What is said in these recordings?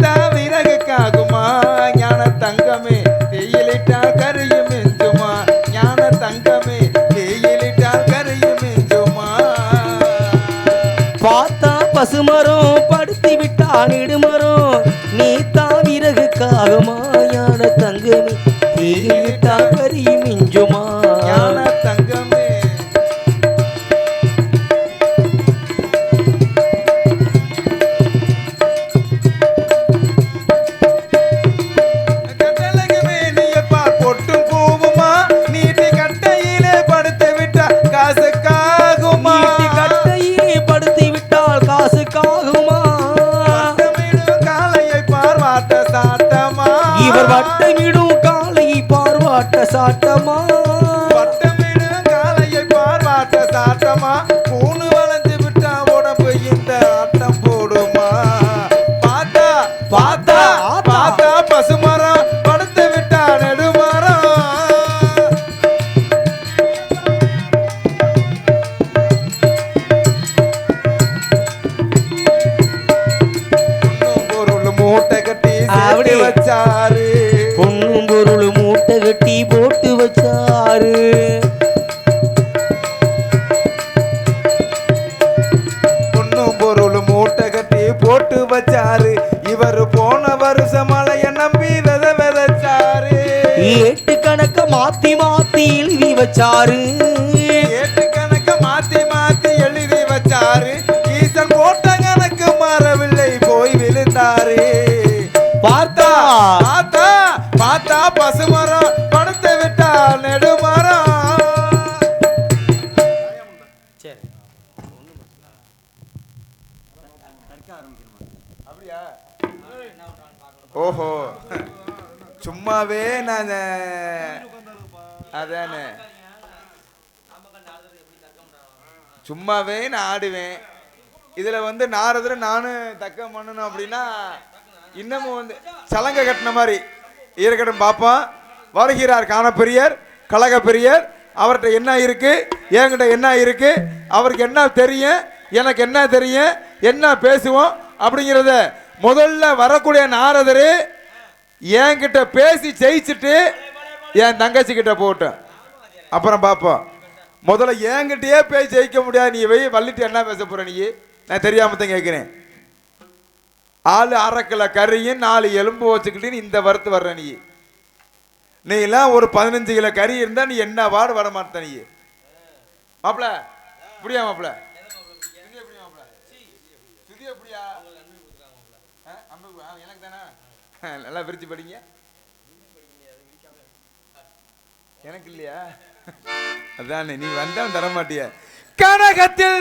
நீத்தா சாட்டமா? வருஷம் மழைய நம்பி வித விதைச்சாரு? ஏட்டு கணக்க மாத்தி மாத்தி எழுதி வச்சாரு. ஓஹோ சும்மாவே நான் அதானே சும்மாவே நான் ஆடுவேன் இதில் வந்து நாரதர் நானும் தக்கம் பண்ணணும் அப்படின்னா இன்னமும் வந்து சலங்கை கட்டின மாதிரி ஈரக்கட்டம் பார்ப்போம் வருகிறார் காணப்பெரியர் கழகப்பெரியர் அவர்கிட்ட என்ன இருக்கு என்கிட்ட என்ன இருக்கு அவருக்கு என்ன தெரியும் எனக்கு என்ன தெரியும் என்ன பேசுவோம் அப்படிங்கிறத முதல்ல வரக்கூடிய நாரதர் என்கிட்ட பேசி ஜெயிச்சுட்டு என் தங்கச்சி கிட்ட போட்டேன். அப்புறம் பார்ப்போம். முதல்ல என்கிட்டயே போய் ஜெயிக்க முடியாது. நீ போய் வள்ளிட்டு என்ன பேச போற நீ? நான் தெரியாம தான் கேட்குறேன் ஆளு அரை கிலோ கறியும் நாலு எலும்பு வச்சுக்கிட்டு இந்த வரத்து வர்ற நீ. நீ எல்லாம் ஒரு பதினஞ்சு கிலோ கறி இருந்தா நீ என்ன வாடு வர மாட்டேன் நீ. மாப்பிள புரியா மாப்பிள்ள நல்லா பிரிச்சு படிங்க. எனக்கு இல்லையா அதானே நீ வந்தா தர மாட்டிய கனகத்தில்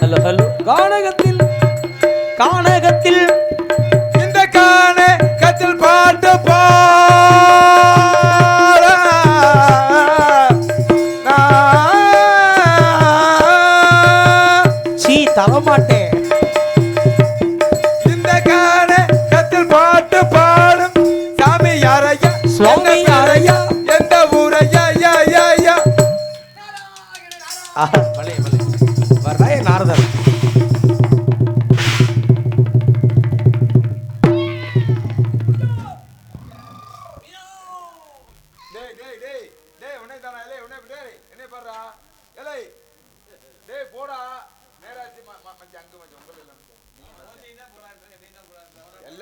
ஹலோ ஹலோ கானகத்தில் கானகத்தில். இந்த காண கத்தில் பாட்டு பாட. தரமாட்டேன். இந்த காண கத்தில் பாட்டு பாடும். சாமி யாரையா சுவாமி யாரையா? எந்த ஊரையா யா யா யா. ஆஹா,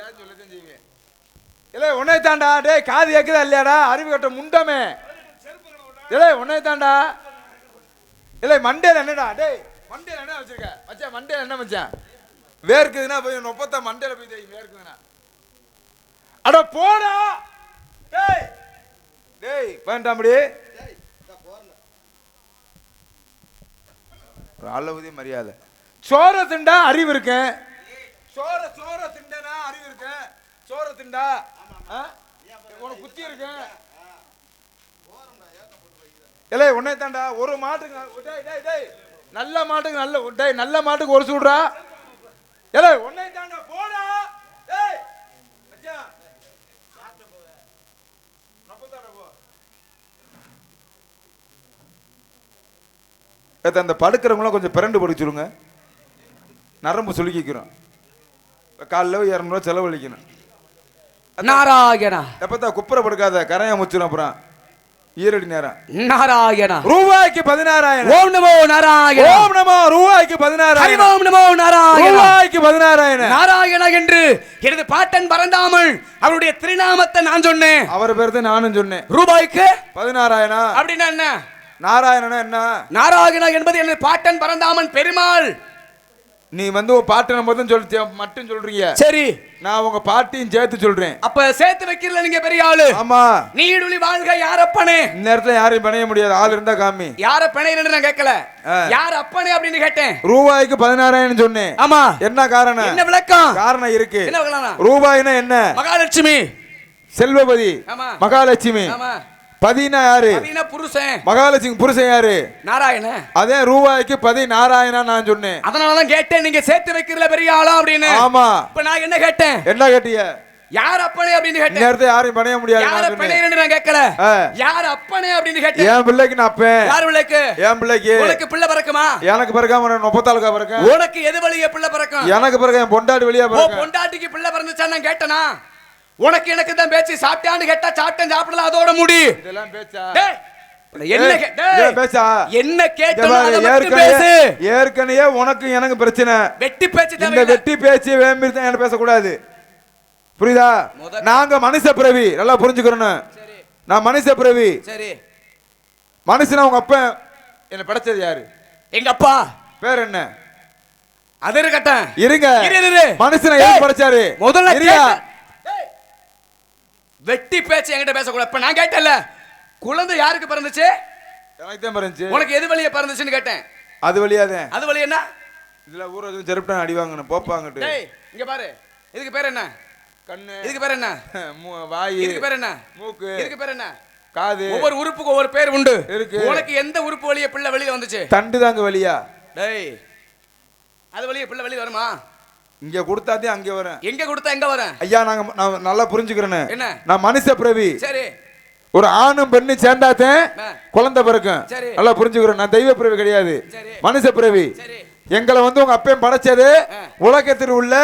எல்லாம் சொல்லத்தான் செய்வேன் இல்லை உன்னை தாண்டா டேய் காது கேட்குதா இல்லையாடா? அறிவு கட்ட முண்டமே. இல்லை உன்னை தாண்டா இல்லை மண்டேல என்னடா? டேய் மண்டேல என்ன வச்சிருக்க? மச்சான் மண்டேல என்ன மச்சான்? வேர்க்குதுன்னா போய் நொப்பத்த மண்டேல போய் தேய் வேர்க்குதுன்னா. அட போடா. டேய். டேய் வேண்டாமடி. ஒரு அளவுதே மரியாதை. சோற திண்டா அறிவு இருக்கேன். சோற சோற திண்டனா? அறிவு இருக்கேன் சோற திண்டா? ஆ? உனக்கு புத்தி இருக்கேன் இல்லை உன்னை தாண்டா. ஒரு மாட்டுக்கு டேய் டேய் டேய். நல்ல மாட்டுக்கு நல்ல டேய் நல்ல மாட்டுக்கு ஒரு சூடுறா ஏலே உன்னை தாண்டா. போடா. டேய் மச்சான். அந்த படுக்கிறவங்களாம் கொஞ்சம் பிறண்டு படிச்சுருங்க நரம்பு சொல்லிக்கிறோம் காலைல இரநூறுவா செலவழிக்கணும். நாராயணா. எப்பத்தான் குப்புற படுக்காத கரையா முச்சிடும் அப்புறம். ஈரடி நேரம். நாராயணா. ரூபாய்க்கு பதினாறாயிரம். ஓம் நமோ நாராயணா. ஓம் நமோ ரூபாய்க்கு பதினாறாயிரம். ஓம் நமோ நாராயணா. ரூபாய்க்கு பதினாறாயிரம். நாராயணா என்று எனது பாட்டன் பறந்தாமல் அவருடைய திருநாமத்தை நான் சொன்னேன். அவர் பேர் தான் நானும் சொன்னேன். ரூபாய்க்கு? பதினாறாயிரம். அப்படின்னா என்ன? நாராயணனா என்ன? நாராயணா என்பது எனது பாட்டன் பறந்தாமன் பெருமாள். நீ வந்து உன் பாட்டனை மட்டும் சொல்லி மட்டும் சொல்றீங்க. சரி. நான் உங்க பாட்டியும் சேர்த்து சொல்றேன். அப்ப சேர்த்து வைக்கிறல நீங்க பெரிய ஆளு. ஆமா. நீடுலி வாழ்க யாரப்பனே இந்நேரத்துல யாரையும் பணைய முடியாது. ஆள் இருந்தா காமி. யார பிணையன்னு நான் கேட்கல. யார் அப்பனே அப்படின்னு கேட்டேன். ரூபாய்க்கு பதினாறாயிரம் சொன்னேன். ஆமா. என்ன காரணம்? என்ன விளக்கம்? காரணம் இருக்கு. என்ன ரூபாய்னா என்ன? மகாலட்சுமி. செல்வபதி. மகாலட்சுமி. ஆமா. பதினா யாரு புருஷன். மகாலட்சுமி புருஷன் யாரு? நாராயண. அதே ரூபாய்க்கு பதி நாராயணா நான் சொன்னேன். அதனாலதான் கேட்டேன் நீங்க சேர்த்து வைக்கிறதுல பெரிய ஆளா அப்படின்னு. ஆமா. இப்ப நான் என்ன கேட்டேன்? என்ன கேட்டிய யார் அப்பனே அப்படின்னு கேட்டேன். இந்நேரத்தை யாரையும் பணைய முடியாது யார நான். பிணையன்னு நான் கேட்கல. யார் அப்பனே அப்படின்னு கேட்டேன். என் பிள்ளைக்கு நான் அப்பேன். யார் விளக்கு என் பிள்ளைக்கு. உனக்கு பிள்ளை பிறக்குமா? எனக்கு பிறக்காம முப்பத்தாளுக்கா பிறக்க உனக்கு எது வழிய பிள்ளை பிறக்கும்? எனக்கு பிறகு என் பொண்டாடி வெளியே ஓ பிறக்க பொண்டாட்டிக்கு பிள்ளை பிறந்துச்சா நான் கேட்டனா? உனக்கு எனக்கு தான் பேச்சு. சாப்பிட்டான்னு கேட்டா சாப்பிட்டேன் சாப்பிடல அதோட முடி. இதெல்லாம் பேச்சா? என்ன ஏற்கனவே உனக்கு எனக்கு பிரச்சனை. வெட்டி பேச்சு இந்த. வெட்டி பேச்சு வேம்பி தான் பேசக்கூடாது. புரியுதா? நாங்க மனுஷ பிறவி. நல்லா புரிஞ்சுக்கிறோம் நான் மனுஷ பிறவி. சரி. மனுஷனா உங்க அப்பா என்ன படைச்சது யாரு? எங்க அப்பா. பேர் என்ன? அது இருக்கட்டும். இருங்க. இரு, இரு, இரு. மனுஷனை ஏன் படைச்சாரு? முதல்ல வெட்டி பேச்சு என்கிட்ட பேசக்கூடாது. இப்ப நான் கேட்டேன்ல. குழந்தை யாருக்கு பிறந்துச்சு? எனக்கு தான் பிறந்துச்சு. உனக்கு எது வழிய பிறந்துச்சுன்னு கேட்டேன். அது வழியாதேன் அது வழி என்ன? இதுல ஊர் எதுவும் செருப்பிட்டான் அடி வாங்கணும் போப்பாங்கட்டு. டேய் இங்க பாரு. இதுக்கு பேர் என்ன? கண்ணு. இதுக்கு பேர் என்ன? மூ- வாய். இதுக்கு பேர் என்ன? மூக்கு. இதுக்கு பேர் என்ன? காது. ஒவ்வொரு உறுப்புக்கும் ஒவ்வொரு பேர் உண்டு. இருக்கு. உனக்கு எந்த உறுப்பு வழிய பிள்ளை வெளிய வந்துச்சு? தண்டு தாங்க வழியா. டேய் அது வழிய பிள்ளை வெளிய வருமா? இங்க கொடுத்தாதே அங்க வரேன். எங்க கொடுத்தா எங்க வரேன்? ஐயா நாங்க நான் நல்லா புரிஞ்சுக்கிறேன்னு என்ன? நான் மனுஷ பிறவி. சரி. ஒரு ஆணும் பெண்ணு சேர்ந்தாத்தேன். குழந்தை பிறக்கும். நல்லா புரிஞ்சுக்கிறேன். நான் தெய்வ பிறவி கிடையாது. மனுஷ பிறவி. சரி. எங்களை வந்து உங்க அப்பையும் படைச்சது. உலகத்தில் உள்ள.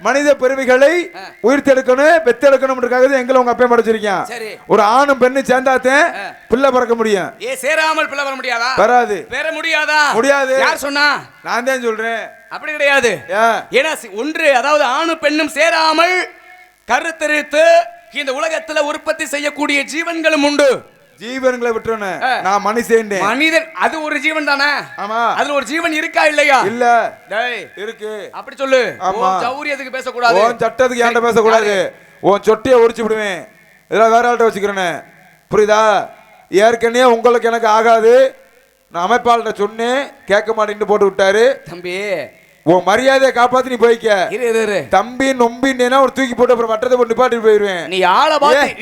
மனித பிறவிகளை ஆ. உயிர்த்தெடுக்கணும் பெத்தெடுக்கணும்ன்றக்காக தான் எங்களை உங்க அப்பையும் படைச்சிருக்கேன் சரி. ஒரு ஆணும் பெண்ணு சேர்ந்தாத்தேன். பிள்ளை பிறக்க முடியும் ஏ சேராமல் பிள்ளை வர முடியாதா வராது பெற முடியாதா முடியாது. யார் சொன்னா நான் தான் சொல்றேன் அப்படி கிடையாது ஏன் ஏன்னா ஒன்று அதாவது ஆணும் பெண்ணும் சேராமல் கருத்தரித்து இந்த உலகத்துல உற்பத்தி செய்யக்கூடிய ஜீவன்களும் உண்டு ஜீவன்களை விட்டுறேன் ஆ. நான் மனுஷன் மனிதன் அது ஒரு ஜீவன் தானே? ஆமா. அதுல ஒரு ஜீவன் இருக்கா இல்லையா? இல்ல. டேய் இருக்கு. அப்படி சொல்லு. ஆமா. சௌரியத்துக்கு பேசக்கூடாது. உன் சட்டத்துக்கு ஏன்ட்ட பேசக்கூடாது? உன் சொட்டியை உரிச்சு விடுவேன். இதெல்லாம் வேற ஆள்கிட்ட வச்சுக்கிறேனே புரியுதா? ஏற்கனவே உங்களுக்கு எனக்கு ஆகாது. நான் அமைப்பாளர்கிட்ட சொன்னேன். கேட்க மாட்டேன்னு போட்டு விட்டாரு. தம்பி. உன் மரியாதையை காப்பாத்தி நீ போய்க்க. தம்பி நொம்பின்னா ஒரு தூக்கி போட்டு அப்புறம் வட்டத்தை போட்டு நிப்பாட்டி போயிருவேன். நீ ஆளை பார்த்து.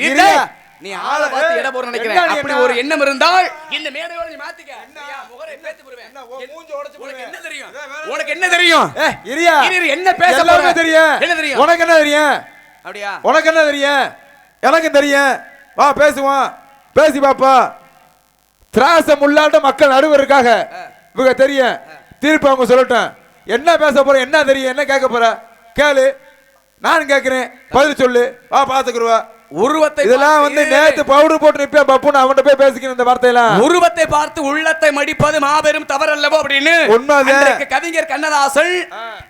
நீ ஆளை பார்த்து இட போற நினைக்கிறேன். அப்படி? ஒரு எண்ணம் இருந்தால் இந்த மேடையோட நீ மாத்திக்க. ஐயா, முகரை பேத்து போடுவேன் என்ன, உன் என்- மூஞ்ச உடைச்சு உனக்கு. என்ன தெரியும்? உனக்கு என்ன? தெரியும்? ஏய், இரியா. இரு, இரு, என்ன பேச போற? தெரியும். என்ன தெரியும்? உனக்கு என்ன தெரியும்? அப்படியா? உனக்கு என்ன தெரியும்? எனக்கு தெரியும். வா பேசுவோம். பேசி பாப்பா. திராசம் உள்ளாட்ட மக்கள் நடுவர் இருக்காக இவங்க தெரியும். தீர்ப்பு அவங்க சொல்லட்டும். என்ன பேச போற? என்ன தெரியும்? என்ன கேட்க போற? கேளு. நான் கேட்கிறேன். பதில் சொல்லு. வா பாத்துக்குருவா உருவத்தை இதெல்லாம் வந்து. நேத்து பவுடர் போட்டு நிப்பேன் பப்புன்னு அவன்கிட்ட போய் பேசிக்கணும் இந்த வார்த்தையெல்லாம் உருவத்தை பார்த்து உள்ளத்தை மடிப்பது மாபெரும் தவறல்லவோ அப்படின்னு உண்மைதான். அன்றைக்கு கவிஞர் கண்ணதாசன்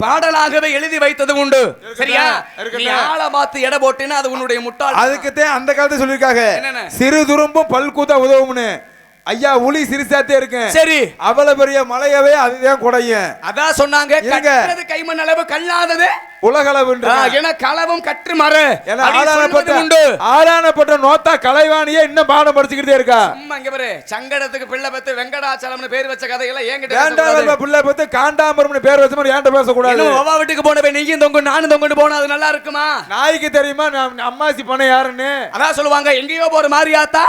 பாடலாகவே எழுதி வைத்தது உண்டு சரியா. நீ ஆளை பார்த்து எடை போட்டேன்னா அது உன்னுடைய முட்டாள் அதுக்குத்தான் அந்த காலத்துல சொல்லியிருக்காங்க? சிறு துரும்பும் பல்கூத்தா உதவும்னு ஐயா உளி சிறுசாத்தே இருக்கேன். சரி. அவ்வளவு பெரிய மலையவே அதுதான் குடையும் அதான் சொன்னாங்க. கற்றது கைமண் அளவு கல்லாதது. உலகளவுன்ற. ஆ, என களவும் கற்று மறு. உண்டு. ஆளானப்பட்ட நோத்தா கலைவாணியே இன்னும் பாடம் படிச்சுக்கிட்டே இருக்கா? இங்க பாரு. சங்கடத்துக்கு பிள்ளை பத்து வெங்கடாச்சலம்னு பேர் வச்ச கதையெல்லாம் என்கிட்ட வேண்டாம். பிள்ளை பார்த்து காண்டாமரம்னு பேர் வச்ச மாதிரி ஏன்ட்ட பேசக்கூடாது. ஒவ்வா வீட்டுக்கு போனவே நீயும் தொங்கு நானும் தொங்குட்டு போனா அது நல்லா இருக்குமா? நாய்க்கு தெரியுமா அம்மாசி பண்ண யாருன்னு? அதான் சொல்லுவாங்க எங்கேயோ போற மாதிரியாத்தா?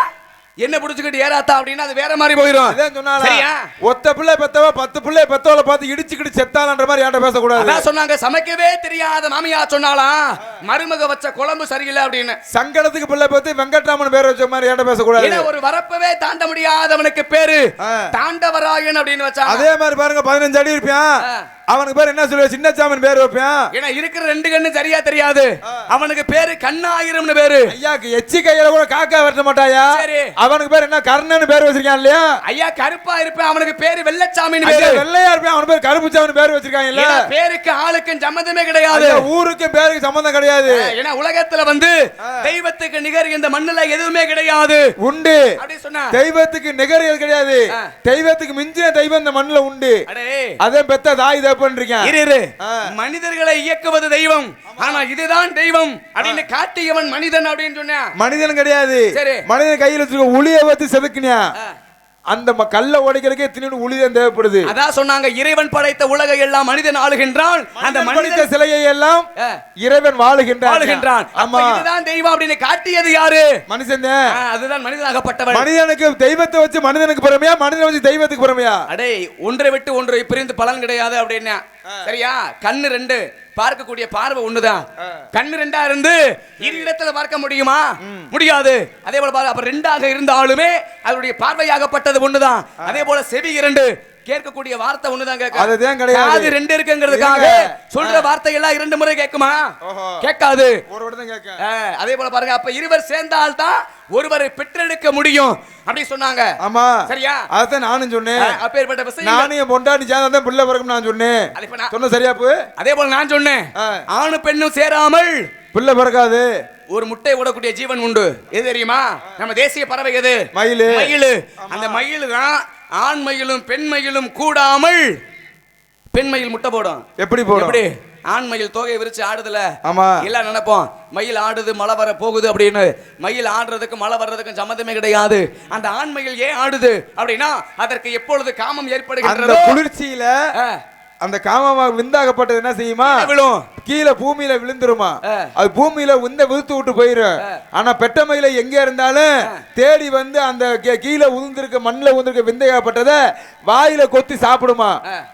என்ன புடிச்சுக்கிட்டு ஏறாத்தா அப்படின்னா அது வேற மாதிரி போயிடும் அதான் சொன்னால சரியா? ஒத்த பிள்ளை பெத்தவ பத்து பிள்ளை பெத்தவளை பார்த்து இடிச்சுக்கிட்டு செத்தாலன்ற மாதிரி என்கிட்ட பேசக்கூடாது? அதான் சொன்னாங்க சமைக்கவே தெரியாத மாமியா சொன்னாலாம் மருமக வச்ச குழம்பு சரியில்லை அப்படின்னு. சங்கடத்துக்கு பிள்ளை பார்த்து வெங்கட்ராமன் பேர் வச்ச மாதிரி என்கிட்ட பேசக்கூடாது? ஏன்னா ஒரு வரப்பவே தாண்ட முடியாதவனுக்கு பேரு. தாண்டவராயன் அப்படின்னு வச்சாங்க. அதே மாதிரி பாருங்க பதினஞ்சு அடி இருப்பான். அவனுக்கு பேர் என்ன சொல்லுவ? சின்னச்சாமன் பேர் வைப்பான் ஏன்னா இருக்கிற ரெண்டு கண்ணு சரியா தெரியாது. அவனுக்கு பேரு கண்ணாயிரம்னு பேரு. ஐயாக்கு எச்சி கையில கூட காக்கா வெட்ட மாட்டாயா? சரி. அவனுக்கு பேர் என்ன? கர்ணன் பேர் வச்சிருக்கான் இல்லையா? ஐயா கருப்பா இருப்பேன். அவனுக்கு பேரு வெள்ளச்சாமின்னு பேரு. வெள்ளையா இருப்பான். அவனுக்கு பேர் கருப்புச்சாமன் பேர் வச்சிருக்காங்க இல்ல. பேருக்கு ஆளுக்கும் சம்மந்தமே கிடையாது. ஊருக்கு பேருக்கு சம்பந்தம் கிடையாது. ஏன்னா உலகத்துல வந்து தெய்வத்துக்கு நிகர் இந்த மண்ணுல எதுவுமே கிடையாது. உண்டு. அப்படி சொன்னா. தெய்வத்துக்கு நிகர்கள் கிடையாது. தெய்வத்துக்கு மிஞ்சின தெய்வம் இந்த மண்ணுல உண்டு. அதே பெத்த தாய் தப்புன்னு இருக்கேன். மனிதர்களை இயக்குவது தெய்வம். ஆனா இதுதான் தெய்வம். அப்படின்னு காட்டியவன் மனிதன் அப்படின்னு சொன்னா மனிதன் கிடையாது. சரி. மனிதன் கையில வச்சிருக்க உளிய வச்சு செதுக்குனியா. அந்த கல்லை உடைக்கிறதுக்கே திடீர்னு உளிதான் தேவைப்படுது. அதான் சொன்னாங்க இறைவன் படைத்த உலகை எல்லாம் மனிதன் ஆளுகின்றான். அந்த மனித சிலையை எல்லாம். இறைவன் வாழுகின்றான். ஆளுகின்றான் ஆமா. இதுதான் தெய்வம் அப்படின்னு காட்டியது யாரு? மனுஷன் அதுதான் மனிதனாகப்பட்டவன். மனிதனுக்கு தெய்வத்தை வச்சு மனிதனுக்கு பெருமையா மனிதனை வச்சு தெய்வத்துக்கு பெருமையா அடே ஒன்றை விட்டு ஒன்று பிரிந்து பலன் கிடையாது அப்படின்னா. சரியா? கண்ணு ரெண்டு. பார்க்கக்கூடிய பார்வை ஒண்ணுதான். கண்ணு ரெண்டா இருந்து இரு இடத்துல பார்க்க முடியுமா? முடியாது. அதே போல அப்ப ரெண்டாக இருந்தாலுமே அதனுடைய பார்வையாகப்பட்டது ஒண்ணுதான். அதே போல செவி இரண்டு. கேட்கக்கூடிய வார்த்தை ஒண்ணுதான் கேட்க அதுதான் கிடையாது. ரெண்டு இருக்குங்கிறதுக்காக. சொல்ற வார்த்தை எல்லாம் இரண்டு முறை கேட்குமா. கேட்காது. ஒரு கேட்க. அதே போல பாருங்க அப்ப இருவர் சேர்ந்தால்தான் ஒருவரை பெற்றெடுக்க முடியும். அப்படி சொன்னாங்க. ஆமா. சரியா? அதான் நானும் சொன்னேன். அப்பேற்பட்ட விஷயம் நானும் பொண்டாட்டி சேர்ந்தா தான் பிள்ளை பிறக்கும் நான் சொன்னேன். சொன்ன சரியா போ? அதே போல நான் சொன்னேன். ஆ. ஆணு பெண்ணும் சேராமல் பிள்ளை பிறக்காது. ஒரு முட்டை விடக்கூடிய ஜீவன் உண்டு. எது தெரியுமா? நம்ம தேசிய பறவை எது? மயிலு. மயிலு. அந்த மயிலு தான் ஆண் மயிலும் பெண் மயிலும் கூடாமல் பெண் மயில் முட்டை போடும். எப்படி போடும்? எப்படி? ஆண் மயில் தொகை விரிச்சு ஆடுதுல? ஆமா. எல்லாம் நினைப்போம். மயில் ஆடுது மழை வர போகுது அப்படின்னு. மயில் ஆடுறதுக்கும் மழை வர்றதுக்கும் சம்மந்தமே கிடையாது. அந்த ஆண் மயில் ஏன் ஆடுது அப்படின்னா அதற்கு எப்பொழுது காமம் ஏற்படுகின்றதோ குளிர்ச்சியில அந்த காமமா விந்தாகப்பட்டது என்ன செய்யுமா? விழும். கீழே பூமியில விழுந்துருமா. அது பூமியில உந்த விழுத்து விட்டு போயிரும் ஆனா பெட்ட மயில எங்க இருந்தாலும் தேடி வந்து அந்த கீழே உதிர்ந்திருக்க மண்ணில் உதிர்க்க விந்தையாகப்பட்டத வாயில கொத்தி சாப்பிடுமா.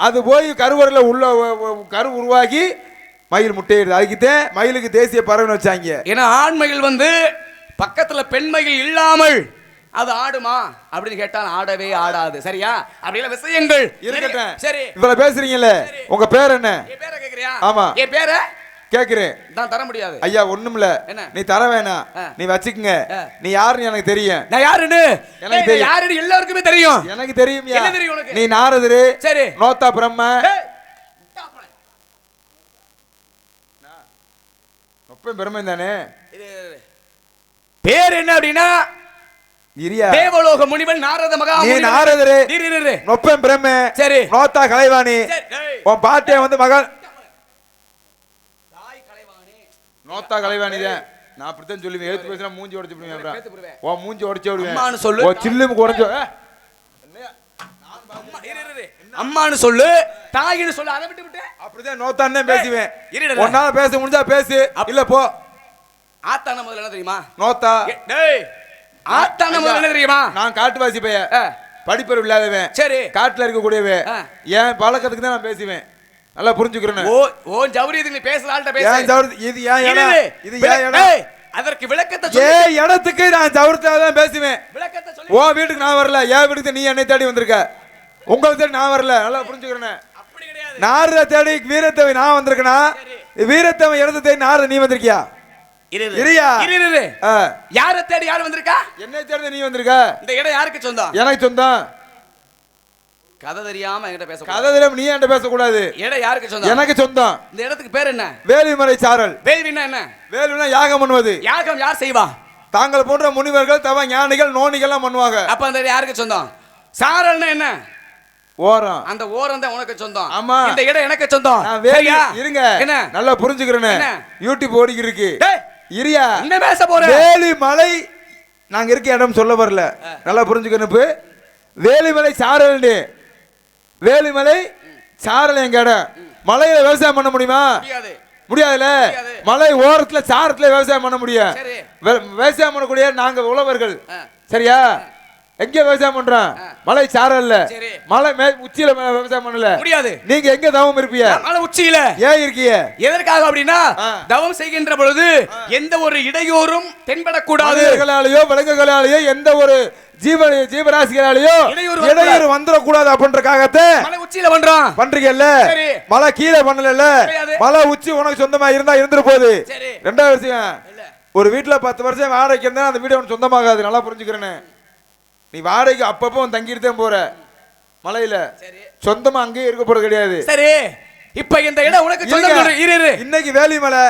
அது போய் கருவறையில உள்ள கரு உருவாகி மயில் முட்டையிடுது அதுக்குத்தான் மயிலுக்கு தேசிய பறவைன்னு வச்சாங்க. ஏன்னா ஆண்மயில் வந்து பக்கத்துல பெண்மயில் இல்லாமல் அது ஆடுமா? அப்படின்னு கேட்டால் ஆடவே ஆடாது. சரியா? அப்படிலாம் விஷயங்கள். இருக்கட்டும். சரி. இவ்வளவு பேசுறீங்கல்ல? உங்க பேர் என்ன? என் பேரை கேக்குறியா ஆமா. என் பேரை? கேக்குறேன் நான் தர முடியாது. ஐயா ஒண்ணுமில்ல? நீ தர வேணாம். நீ வச்சுக்கங்க. நீ யாருன்னு எனக்கு தெரியும். நான் யாருன்னு? எனக்கு தெரியும். யாருன்னு எல்லாருக்குமே தெரியும். எனக்கு தெரியும் என்ன தெரியும் உனக்கு? நீ நாரதரு சரி. நோத்தா பிரம்ம. நொப்பம் தானே? பேர் என்ன அப்படின்னா தேவலோக முனிவன் நாரத மகா நீ. நாரதரு. இரு, இரு, இரு. நொப்பம் பிரம்ம சரி. நோத்தா கலைவாணி. உன் பாட்டே வந்து மகன் தாய் கலைவாணி. நோத்தா கலைவாணி தான். நான் அப்படித்தான் சொல்லுவேன். எழுத்து பேசினா மூஞ்சி உடைச்சு விடுவேன். உன் மூஞ்சி உடைச்சு விடுவேன். அம்மான்னு சொல்லு. சில்லுமு குறைஞ்சோ ஏ, அம்மா, இரு, இரு, இரு. அம்மான்னு சொல்லு. தாயின்னு சொல்லு. அதை விட்டு விட்டு. அப்படிதான் நோத்தான்னு தான் பேசுவேன். உன்னால பேச முடிஞ்சா பேசு. இல்ல போ. ஆத்தான முதல்ல என்ன தெரியுமா? நோத்தா. டேய். ஆத்தான முதல்ல தெரியுமா? நான் காட்டுவாசி பைய படிப்பறிவு இல்லாதவன். சரி. காட்டுல இருக்கக்கூடியவன். என் பழக்கத்துக்கு தான் நான் பேசுவேன். நல்லா புரிஞ்சுக்கிறேன் ஓ ஓ ஜவுரி இதுக்கு நீ பேசுற ஆள்கிட்ட ஏன் தவிர்த்து இது ஏன் இடம். இது ஏன் இடம்? அதற்கு விளக்கத்தை ஏன் இடத்துக்கு நான் தவிர்த்தாதான் பேசுவேன். விளக்கத்தை சொல்லு. உன் வீட்டுக்கு நான் வரல. என் வீட்டுக்கு நீ என்னை தேடி வந்திருக்க. உங்களுக்கு தேடி நான் வரல. நல்லா புரிஞ்சுக்கிறேன் நாரத தேடி வீரத்தவை நான் வந்திருக்கேனா? வீரத்தவன் இடத்த தேடி நாரத நீ வந்திருக்கியா? யாரை தேடி யார் வந்திருக்கா? என்னை தேடி நீ வந்திருக்க? இந்த இடம் யாருக்கு சொந்தம்? எனக்கு சொந்தம். கதை தெரியாம என்கிட்ட பேச கதை தெரியாம நீ என்கிட்ட பேசக்கூடாது. இடம் யாருக்கு சொந்தம்? எனக்கு சொந்தம். இந்த இடத்துக்கு பேர் என்ன? வேலிமலை சாரல். வேள்வின்னா என்ன? வேலுனா யாகம் பண்ணுவது. யாகம் யார் செய்வா? தாங்கள் போன்ற முனிவர்கள் தவ ஞானிகள் நோனிகள்லாம் பண்ணுவாங்க. அப்ப அந்த யாருக்கு சொந்தம்? சாரல்னா என்ன? ஓரம். அந்த ஓரம் தான் உனக்கு சொந்தம். ஆமா. இந்த இடம் எனக்கு சொந்தம்? இருங்க. என்ன? நல்லா புரிஞ்சுக்கிறேன்னு? யூடியூப் ஓடிக்கி இருக்கு. இரியா என்ன பேச போற? வேலி மலை நாங்க இருக்க இடம் சொல்ல வரல. நல்லா புரிஞ்சுக்கணும் வேலிமலை சாரல் வேலிமலை சாரல் எங்க இடம்? மலையில விவசாயம் பண்ண முடியுமா? முடியாது. முடியாதுல்ல? முடியாது. மலை ஓரத்துல சாரத்துல விவசாயம் பண்ண முடியும். விவசாயம் பண்ணக்கூடிய நாங்க உழவர்கள். சரியா? எங்க விவசாயம் பண்றான் ஆ. மலை சாரல்ல சரி. மலை மே உச்சியில விவசாயம் பண்ணல. முடியாது. நீங்க எங்க தவம் இருப்பீங்க மலை உச்சியில. ஏன் இருக்கீங்க எதற்காக அப்படின்னா. தவம் செய்கின்ற பொழுது எந்த ஒரு இடையூறும் தென்படக்கூடாது. விலங்குகளாலேயோ எந்த ஒரு ஜீவ ஜீவராசிகளாலேயோ இடையூறு வந்துடக்கூடாது அப்படின்றக்காகத்தே மலை உச்சியில பண்றோம் பண்றீங்கல்ல. மலை கீழே பண்ணல. மலை உச்சி உனக்கு சொந்தமா இருந்தா இருந்துட்டு போகுது ரெண்டாவது விஷயம் ஒரு வீட்டுல பத்து வருஷம் வாடகைக்கு இருந்தா அந்த வீடு உனக்கு சொந்தமாகாது. நல்லா புரிஞ்சுக்கிறேன்னு. நீ வாடகைக்கு அப்பப்போ தங்கிட்டு தான் போற. மலையில. சரி. சொந்தமா அங்கேயே இருக்க போறது கிடையாது. சரி. இப்ப இந்த இடம் உனக்கு. சொல்றேன். இரு இரு. இன்னைக்கு வேலி மலை.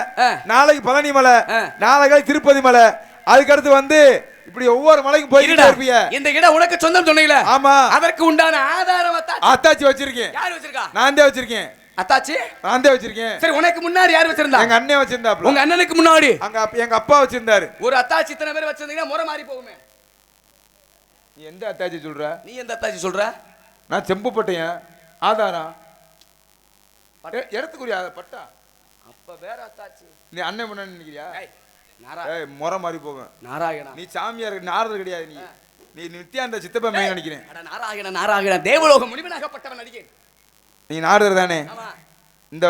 நாளைக்கு பழனி மலை. நாளைக்கு திருப்பதி மலை. அதுக்கடுத்து வந்து இப்படி ஒவ்வொரு மலைக்கும் போயிட்டு. இருப்பீங்க இந்த இடம் உனக்கு சொந்தம் சொன்னீங்களே? ஆமா. அதற்கு உண்டான ஆதாரம் அத்தாச்சி. வச்சிருக்கேன். யார் வச்சிருக்கா? நான் தான் வச்சிருக்கேன். அத்தாச்சி? நான் தான் வச்சிருக்கேன். சரி உனக்கு முன்னாடி யார் வச்சிருந்தா? எங்க அண்ணன் வச்சிருந்தாப்ல உங்க அண்ணனுக்கு முன்னாடி. அங்க அப்ப- எங்க அப்பா வச்சிருந்தாரு. ஒரு அத்தாச்சி இத்தனை பேர் வச்சிருந்தீங்கன்னா முறை மாறி போகுமே. நீ எந்த அத்தாச்சி சொல்ற? நீ எந்த அத்தாச்சி சொல்ற? நான் செம்புப்பட்டையன் ஆதாரம் எ- இடத்துக்குரிய ஆதாரம், பட்டா? அப்ப வேற அத்தாச்சி நீ அண்ணன் பண்ண நினைக்கிறியா? முறை மாதிரி போவேன் நாராயணா. நீ சாமியார் நாரது கிடையாது நீ. நீ நித்யானந்த சித்தப்பா மேல நினைக்கிறேன். அட நாராயண நாராயண. தேவலோக முனிவனாகப்பட்டவன் நடிகை நீ நாரதர் தானே? இந்த